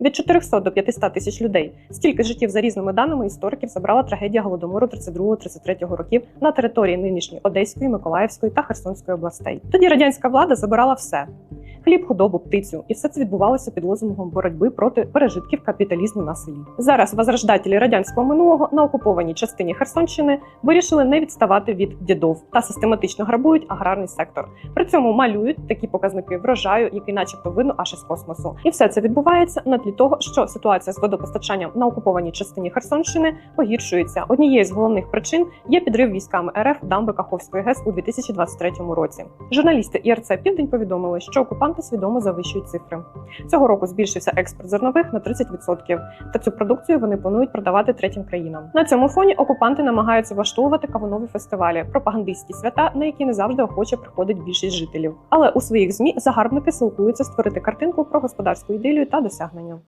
від 400 до 500 тисяч людей. Стільки життів за різними даними істориків забрала трагедія голодомору 32-33 років на території нинішньої Одеської, Миколаївської та Херсонської областей. Тоді радянська влада забирала все. Хліб, худобу, птицю, і все це відбувалося під лозунгом боротьби проти пережитків капіталізму на селі. Зараз возрождателі радянського минулого на окупованій частині Херсонщини вирішили не відставати від дідов та систематично грабують аграрний сектор. При цьому малюють такі показники врожаю, який, начебто, видно аж із космосу. І все це відбувається на тлі того, що ситуація з водопостачанням на окупованій частині Херсонщини погіршується. Однією з головних причин є підрив військами РФ дамби Каховської ГЕС у 2023 році. Журналісти ІРЦ Південь повідомили, що окупанти свідомо завищують цифри. Цього року збільшився експорт зернових на 30%, та цю продукцію вони планують продавати третім країнам. На цьому фоні окупанти намагаються влаштовувати кавунові фестивалі, пропагандистські свята, на які не завжди охоче приходить більшість жителів. Але у своїх змі загарбники силкуються створити картинку про господарську ідилію та досягнення.